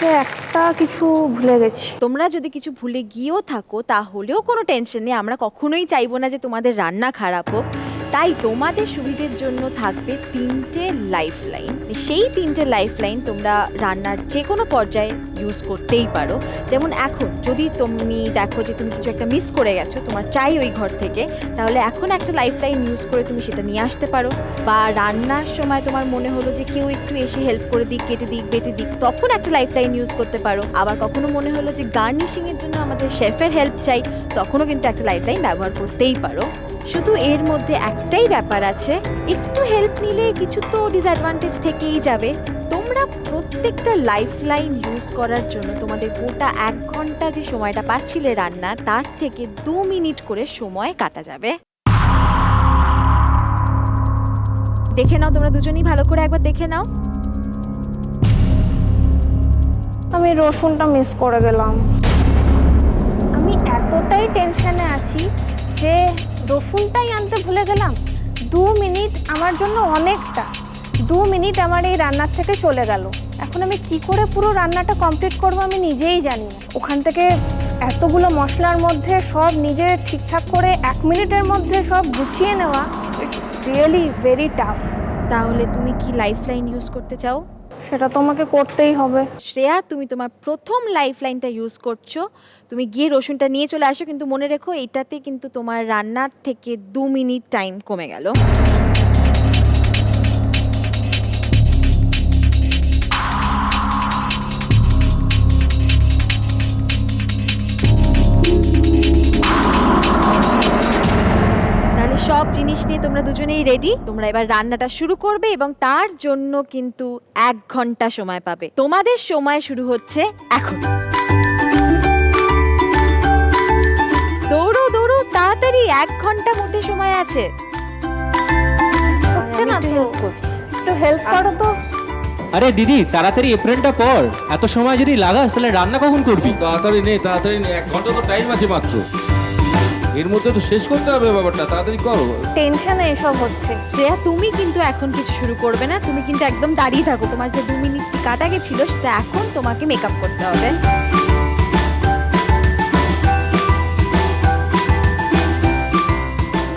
হচ্ছে একটা কিছু ভুলে গেছি। তোমরা যদি কিছু ভুলে গিয়েও থাকো, তাহলেও কোনো টেনশন নেই। আমরা কখনোই চাইব না যে তোমাদের রান্না খারাপ হোক। তাই তোমাদের সুবিধের জন্য থাকবে তিনটে লাইফ লাইন সেই তিনটে লাইফ লাইন তোমরা রান্নার যে কোনো পর্যায়ে ইউজ করতেই পারো। যেমন এখন, যদি তুমি দেখো যে তুমি কিছু একটা মিস করে গেছো, তোমার চাই ওই ঘর থেকে, তাহলে এখন একটা লাইফ লাইন ইউজ করে তুমি সেটা নিয়ে আসতে পারো। বা রান্নার সময় তোমার মনে হলো যে কেউ একটু এসে হেল্প করে দিক, কেটে দিক, বেটে দিক, তখন একটা লাইফ লাইন ইউজ করতে পারো। আবার কখনো মনে হলো যে গার্নিশিংয়ের জন্য আমাদের শেফের হেল্প চাই, তখনও কিন্তু একটা লাইফ লাইন ব্যবহার করতেই পারো। শুধু এর মধ্যে একটাই ব্যাপার আছে একটু হেল্প নিলে কিছু তো ডিসঅ্যাডভান্টেজ থেকেই যাবে। তোমরা প্রত্যেকটা লাইফ লাইন ইউজ করার জন্য তোমাদের গোটা এক ঘণ্টা যে সময়টা পাচ্ছিলে রান্না তার থেকে দু মিনিট করে সময় কাটা যাবে। দেখে নাও তোমরা দুজনেই ভালো করে একবার দেখে নাও। আমি রসুনটা মিস করে গেলাম। আমি এতটাই টেনশনে আছি যে রসুনটাই আনতে ভুলে গেলাম। দু মিনিট আমার জন্য অনেকটা। দু মিনিট আমার এই রান্নার থেকে চলে গেল। এখন আমি কি করে পুরো রান্নাটা কমপ্লিট করব আমি নিজেই জানি না। ওখান থেকে এতগুলো মশলার মধ্যে সব নিজে ঠিকঠাক করে এক মিনিটের মধ্যে সব গুছিয়ে নেওয়া ইটস রিয়েলি ভেরি টাফ তাহলে তুমি কি লাইফ লাইন ইউজ করতে চাও? সেটা তোমাকে করতেই হবে। শ্রেয়া, তুমি তোমার প্রথম লাইফ লাইনটা ইউজ করছ। তুমি গিয়ে রসুনটা নিয়ে চলে আসো, কিন্তু মনে রেখো এটাতে কিন্তু তোমার রান্নার থেকে দু মিনিট টাইম কমে গেল। জিনিস নিয়ে তোমরা দুজনেই রেডি তোমরা এবার রান্নাটা শুরু করবে এবং তার জন্য কিন্তু এক ঘণ্টা সময় পাবে। তোমাদের সময় শুরু হচ্ছে এখন। দৌড়ো দৌড়ো তাড়াতাড়ি এক ঘণ্টা মোটে সময় আছে। হচ্ছে না তো? একটু হেল্প করো তো। আরে দিদি তাড়াতাড়ি এপ্রিলটা পর এত সময় যদি লাগাস তাহলে রান্না কখন করবি? তাড়াতাড়ি নেই তাড়াতাড়ি নেই এক ঘণ্টা তো টাইম আছে মাত্র। এর মধ্যে তো শেষ করতে হবে ব্যাপারটা তাড়াতাড়ি করো। টেনশনে এসব হচ্ছে। শ্রেয়া তুমি কিন্তু এখন কিছু শুরু করবে না তুমি কিন্তু একদম দাঁড়িয়ে থাকো। তোমার যে দু মিনিট কাটা গেছিল সেটা এখন তোমাকে মেকআপ করতে হবে।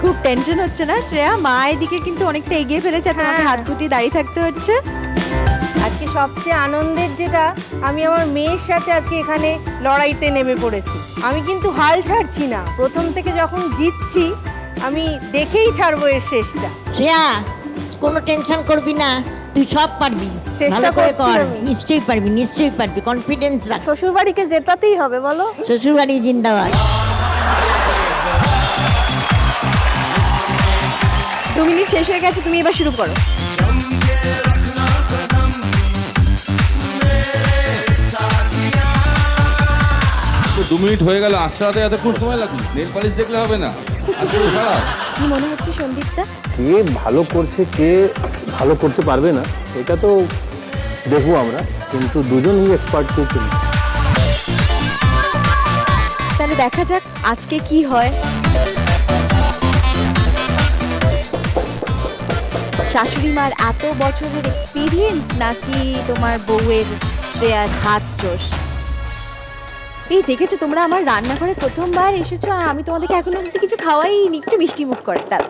খুব টেনশন হচ্ছে না শ্রেয়া? মা এদিকে কিন্তু অনেকটা এগিয়ে ফেলেছে আর তোমাকে হ্যাঁ। হাত গুটিয়ে দাঁড়িয়ে থাকতে হচ্ছে। সবচেয়ে আনন্দের যেটা আমি আমার মেয়ের সাথে আজকে এখানে লড়াইতে নেমে পড়েছি। আমি কিন্তু হাল ছাড়ছি না। প্রথম থেকে যখন জিতছি আমি দেখেই ছাড়বো এর শেষটা। শ্রেয়া কোনো টেনশন করবি না তুই সব পারবি। চেষ্টা ভালো করে কর। নিশ্চয়ই পারবি নিশ্চয়ই পারবি। কনফিডেন্স রাখ। শ্বশুর বাড়িকে জেতাতেই হবে বলো। শ্বশুরবাড়ি জিন্দাবাদ। তুমি শেষ হয়ে গেছে তুমি এবার শুরু করো। তো দু মিনিট হয়ে গেল আট সারাতে এতক্ষণ সময় লাগবে নেল পালিশ দেখলে হবে না। সারা কি মনে হচ্ছে সন্দীপটা? কে ভালো করছে কে ভালো করতে পারবে না সেটা তো দেখব আমরা কিন্তু দুজনই এক্সপার্ট কুক তাহলে দেখা যাক আজকে কি হয়। শাশুড়ি মার এত বছরের এক্সপিরিয়েন্স নাকি তোমার বউয়ের শ্রেয়ার হাত চোষ এই দেখেছ, তোমরা আমার রান্নাঘরে প্রথমবার এসেছ আর আমি তোমাদেরকে এখনও অব্দি কিছু খাওয়াইনি। একটু মিষ্টি মুখ করে তার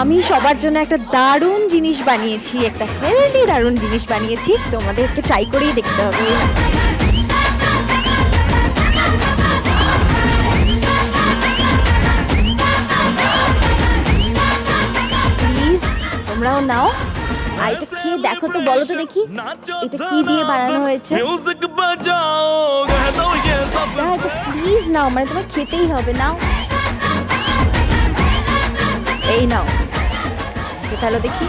আমি সবার জন্য একটা দারুণ জিনিস বানিয়েছি, একটা হেলদি দারুণ জিনিস বানিয়েছি। তোমাদেরকে ট্রাই করেই দেখতে হবে। প্লিজ তোমরাও নাও। খেয়ে দেখো তো বলো তো দেখি এটা কি দিয়ে বানানো হয়েছে? প্লিজ আচ্ছা, নাও মানে তোমার খেতেই হবে নাও। এই নাও। আচ্ছা, তাহলে দেখি।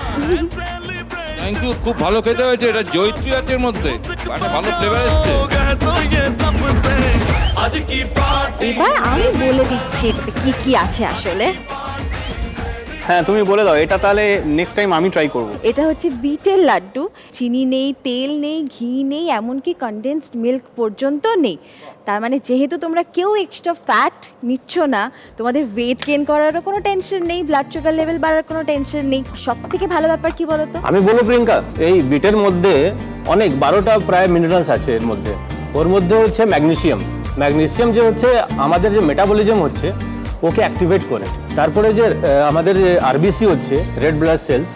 থ্যাংক ইউ খুব ভালো খেতে হয়েছে এটা জৈত্রী মধ্যে। একটা ভালো ফ্লেভার এবার আমি বলে দিচ্ছি কি কি আছে আসলে। হ্যাঁ তুমি বলে দাও এটা তাহলে নেক্সট টাইম আমি ট্রাই করব। এটা হচ্ছে বিটের লাড্ডু। চিনি নেই তেল নেই ঘি নেই এমনকি কনডেন্সড মিল্ক পর্যন্ত নেই। তার মানে যেহেতু তোমরা কেউ এক্সট্রা ফ্যাট নিচ্ছ না তোমাদের ওয়েট গেন করারও কোনো টেনশন নেই ব্লাড সুগার লেভেল বাড়ার কোনো টেনশন নেই। সব থেকে ভালো ব্যাপার কি বলো তো আমি বলব প্রিয়াঙ্কা এই বিটের মধ্যে অনেক বারোটা প্রায় মিনারেলস আছে এর মধ্যে। ওর মধ্যে হচ্ছে ম্যাগনেসিয়াম ম্যাগনেসিয়াম যে হচ্ছে আমাদের যে মেটাবলিজম হচ্ছে ওকে অ্যাক্টিভেট করে। তারপরে যে আমাদের আরবিসি হচ্ছে রেড ব্লাড সেলস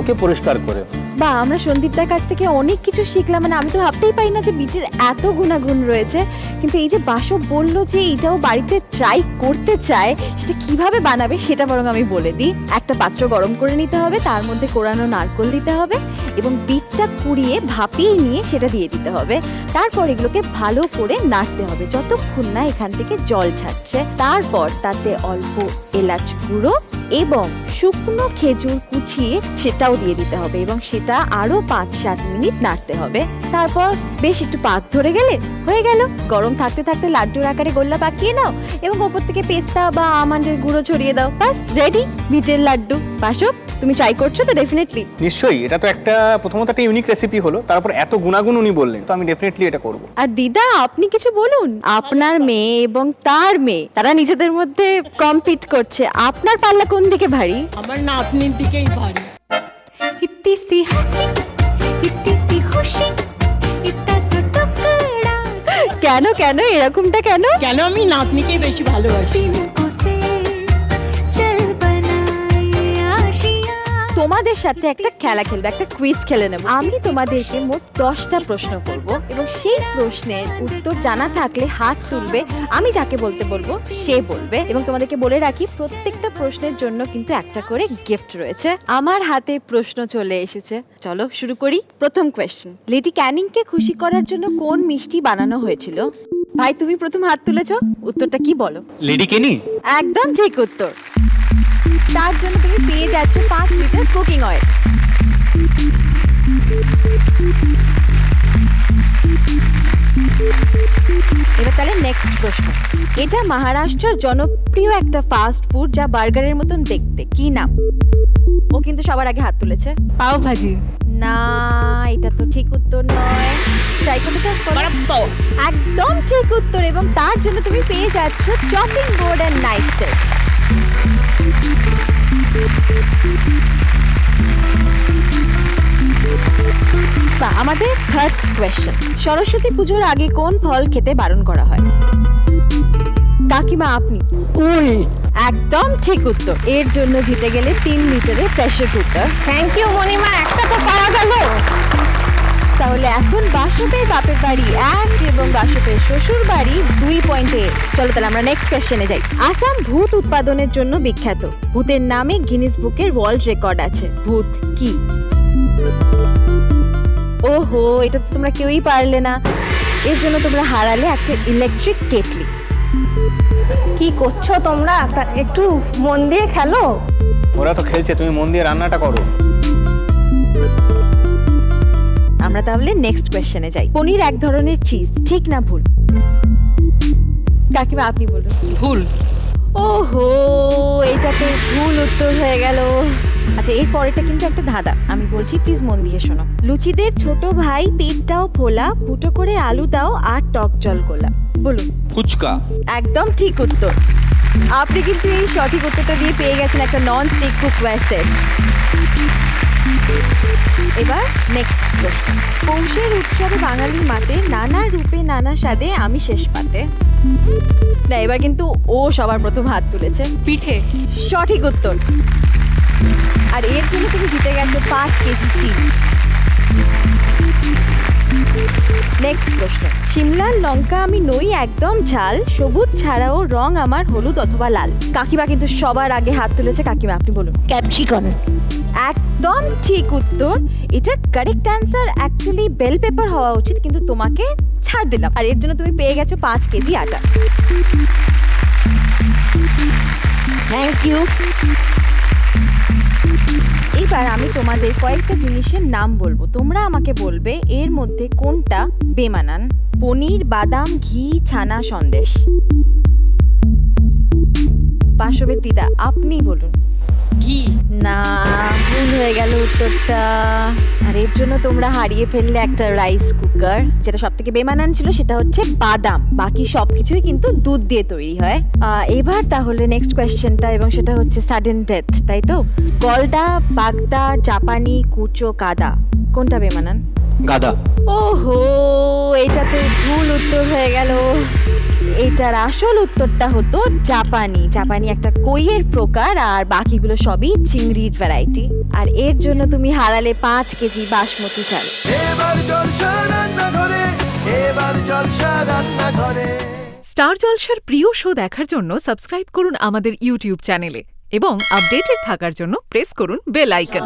ওকে পরিষ্কার করে। বা আমরা সন্দীপদার কাছ থেকে অনেক কিছু শিখলাম মানে আমি তো ভাবতেই পারি না যে বিটের এত গুণাগুণ রয়েছে। কিন্তু এই যে বাসব বলল যে এটাও বাড়িতে ট্রাই করতে চায়, সেটা কীভাবে বানাবে সেটা বরং আমি বলে দিই। একটা পাত্র গরম করে নিতে হবে, তার মধ্যে কোরানো নারকোল দিতে হবে এবং বিটটা কুড়িয়ে, ভাপিয়ে নিয়ে সেটা দিয়ে দিতে হবে। তারপর এগুলোকে ভালো করে নাড়তে হবে যতক্ষণ না এখান থেকে জল ছাড়ছে। তারপর তাতে অল্প এলাচ গুঁড়ো এবং শুকনো খেজুর কুচিয়ে সেটাও দিয়ে দিতে হবে এবং সেটা আরও পাঁচ সাত মিনিট নাড়তে হবে। তারপর বেশ একটু পাক ধরে গেলে হয়ে গেল। গরম থাকতে থাকতে লাড্ডুর আকারে গোল্লা পাকিয়ে নাও এবং ওপর থেকে পেস্তা বা আমন্ডের গুঁড়ো ছড়িয়ে দাও। বাস রেডি বিটের লাড্ডু। বাসব তুমি ট্রাই করছ তো ডেফিনেটলি নিশ্চয়ই এটা তো একটা প্রথমত একটা ইউনিক রেসিপি হলো তারপর এত গুণাগুণ উনি বললেন তো আমি ডেফিনেটলি এটা করব। আর দিদা আপনি কিছু বলুন আপনার মেয়ে এবং তার মেয়ে তারা নিজেদের মধ্যে কম্পিট করছে। আপনার পাল্লা কোন দিকে ভারী? আমার না আপনার দিকেই ভারী। ইতি সি হাসি ইতি সি খুশি কেন কেন এরকমটা কেন? কেন আমি নাতনিকেই বেশি ভালোবাসি? তোমাদের সাথে একটা খেলা খেলব একটা কুইজ খেলে নেব। আমি তোমাদেরকে মোট দশটা প্রশ্ন করব এবং সেই প্রশ্নের উত্তর জানা থাকলে হাত তুলবে। আমি যাকে বলতে বলব সে বলবে। এবং তোমাদেরকে বলে রাখি প্রত্যেকটা প্রশ্নের জন্য কিন্তু একটা করে গিফট রয়েছে। আমার হাতে প্রশ্ন চলে এসেছে। চলো শুরু করি। প্রথম কোয়েশ্চেন লেডি ক্যানিংকে খুশি করার জন্য কোন মিষ্টি বানানো হয়েছিল? ভাই তুমি প্রথম হাত তুলেছ? উত্তরটা কি বলো? লেডি কেনি একদম ঠিক উত্তর। তার জন্য তুমি পেয়ে যাচ্ছ পাঁচ লিটার কুকিং অয়েল এবার তাহলে নেক্সট প্রশ্ন। এটা মহারাষ্ট্রের জনপ্রিয় একটা ফাস্ট ফুড যা বার্গারের মতন দেখতে। কি নাম? ও কিন্তু সবার আগে হাত তুলেছে। পাও ভাজি না এটা তো ঠিক উত্তর নয়। ট্রাই করতে চাও? একদম ঠিক উত্তর এবং তার জন্য তুমি পেয়ে যাচ্ছ chopping board and knife set বা আমাদের থার্ড কোয়েশ্চেন সরস্বতী পুজোর আগে কোন ফল খেতে বারণ করা হয়? কাকিমা আপনি? কুল। একদম ঠিক উত্তর। এর জন্য জিতে গেলে তিন লিটারের প্রেশার কুকার থ্যাংক ইউ মনিমা একটা তো পাওয়া গেল। তাহলে এখন বাসপের বাপের বাড়ি এক এবং বাসপের শ্বশুর বাড়ি দুই পয়েন্টে চলো তাহলে আমরা নেক্সট কোয়েশ্চেনে যাই। আসাম ভূত উৎপাদনের জন্য বিখ্যাত। ভূতের নামে গিনিস বুকের ওয়ার্ল্ড রেকর্ড আছে। ভূত কি? ওহো এটা তো তোমরা কেউই পারলে না। এর জন্য তোমরা হারালে একটা ইলেকট্রিক কেটলি। কি করছ তোমরা? তা একটু মন দিয়ে খেলো? ওরা তো খেলছে তুমি মন দিয়ে রান্নাটা করো। তাহলে নেক্সট কোয়েশ্চেনে যাই। পনির এক ধরনের চিজ ঠিক না ভুল? কাকিমা আপনি বলুন। ভুল। ওহো এটা তো ভুল উত্তর হয়ে গেল। আচ্ছা এর পরেরটা কিন্তু একটা ধাঁধা। আমি বলছি প্লিজ মন দিয়ে শোনো। লুচিদের ছোট ভাই পেটটাও ফোলা ফুটো করে আলু দাও আর টক জল গোলা। বলুন। ফুচকা। একদম ঠিক উত্তর। আপনি কিন্তু এই সঠিক উত্তরটা দিয়ে পেয়ে গেছেন একটা নন স্টিক কুকওয়্যার সেট এবার নেক্সট প্রশ্ন পৌষের উৎসবে বাঙালির মাতে নানা রূপে নানা স্বাদে আমি শেষ পাতে। না, এবার কিন্তু ও সবার প্রথম হাত তুলেছে। পিঠে। সঠিক উত্তর। আর এর জন্য তুমি জিতে গেছো পাঁচ কেজি চিনি। নেক্সট প্রশ্ন সিমলার লঙ্কা আমি নই একদম ঝাল, সবুজ ছাড়াও রং আমার হলুদ অথবা লাল। কাকিমা কিন্তু সবার আগে হাত তুলেছে। কাকিমা, আপনি বলুন। ক্যাপসিকন একদম ঠিক উত্তর। এটা correct answer actually bell pepper হওয়া উচিত কিন্তু তোমাকে ছাড় দিলাম। আর এর জন্য তুমি পেয়ে গেছো পাঁচ কেজি আটা। থ্যাংক ইউ এবার আমি তোমাদের কয়েকটা জিনিসের নাম বলব। তোমরা আমাকে বলবে এর মধ্যে কোনটা বেমানান? পনির বাদাম ঘি ছানা সন্দেশ। বাসবের দিদা আপনি বলুন। ঘি না ভুল হয়ে গেল উত্তরটা। আর এর জন্য তোমরা হারিয়ে ফেললে একটা রাইস কুকার যেটা সব থেকে বেমানান ছিল সেটা হচ্ছে বাদাম। বাকি সব কিছুই কিন্তু দুধ দিয়ে তৈরি হয়। আহ, এবার তাহলে নেক্সট কোয়েশ্চেনটা এবং সেটা হচ্ছে সাডেন ডেথ তাই তো? গলদা বাগদা জাপানি কুচো কাদা কোনটা বেমানান? গাদা। ওহো এটা তো ভুল উত্তর হয়ে গেল। এটার আসল উত্তরটা হতো জাপানি। জাপানি একটা কইয়ের প্রকার আর বাকিগুলো সবই চিংড়ির ভ্যারাইটি আর এর জন্য তুমি হারালে পাঁচ কেজি বাসমতি চাল। এবার জলসা রান্না ঘরে এবার জলসা রান্না ঘরে স্টার জলসার প্রিয় শো দেখার জন্য সাবস্ক্রাইব করুন আমাদের ইউটিউব চ্যানেলে এবং আপডেটেড থাকার জন্য প্রেস করুন বেল আইকন।